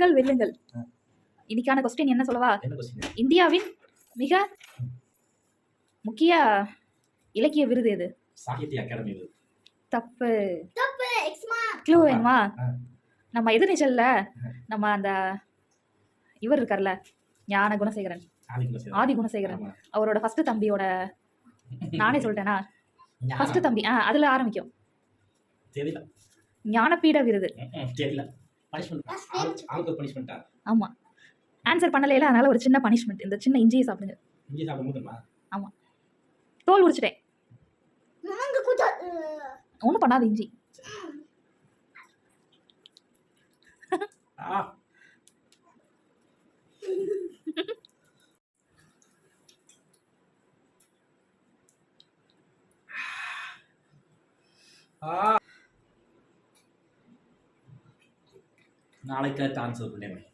வெல்லுங்கள் வெல்லுங்கள். இன்னைக்கான கொஸ்டின் என்ன சொல்லவா? இந்தியாவின் மிக முக்கிய இலக்கிய விருது எது? சாகித்ய அகாடமி. தப்பு. தப்பு எக்ஸ்மா க்ளூ வேணுமா. நம்ம எதிர்நீச்சல்ல நம்ம அந்த இவர் இருக்கார்ல ஞான குணசேகரன். ஆதி குணசேகரன். அவரோட ஃபர்ஸ்ட் தம்பியோட நானே சொல்லிட்டேனா? ஃபர்ஸ்ட் தம்பி ஆ அதுல ஆரம்பிக்கும். தெரியல. ஞானபீட விருது. பனிஷ்மெண்ட் ஆளுக்கு பனிஷ்மெண்ட்டா ஆமா. ஆன்சர் பண்ணலையில அதனால ஒரு சின்ன பனிஷ்மெண்ட் இந்த சின்ன இஞ்சியை சாப்பிடுங்க. இங்கே சாப்பிட முடியுமா தோல் உரிச்சிட்டேன். ஒன்றும் பண்ணாத இஞ்சி. ஆ. ஆ நாளைக்கு ஆன்சர் பண்ணேன்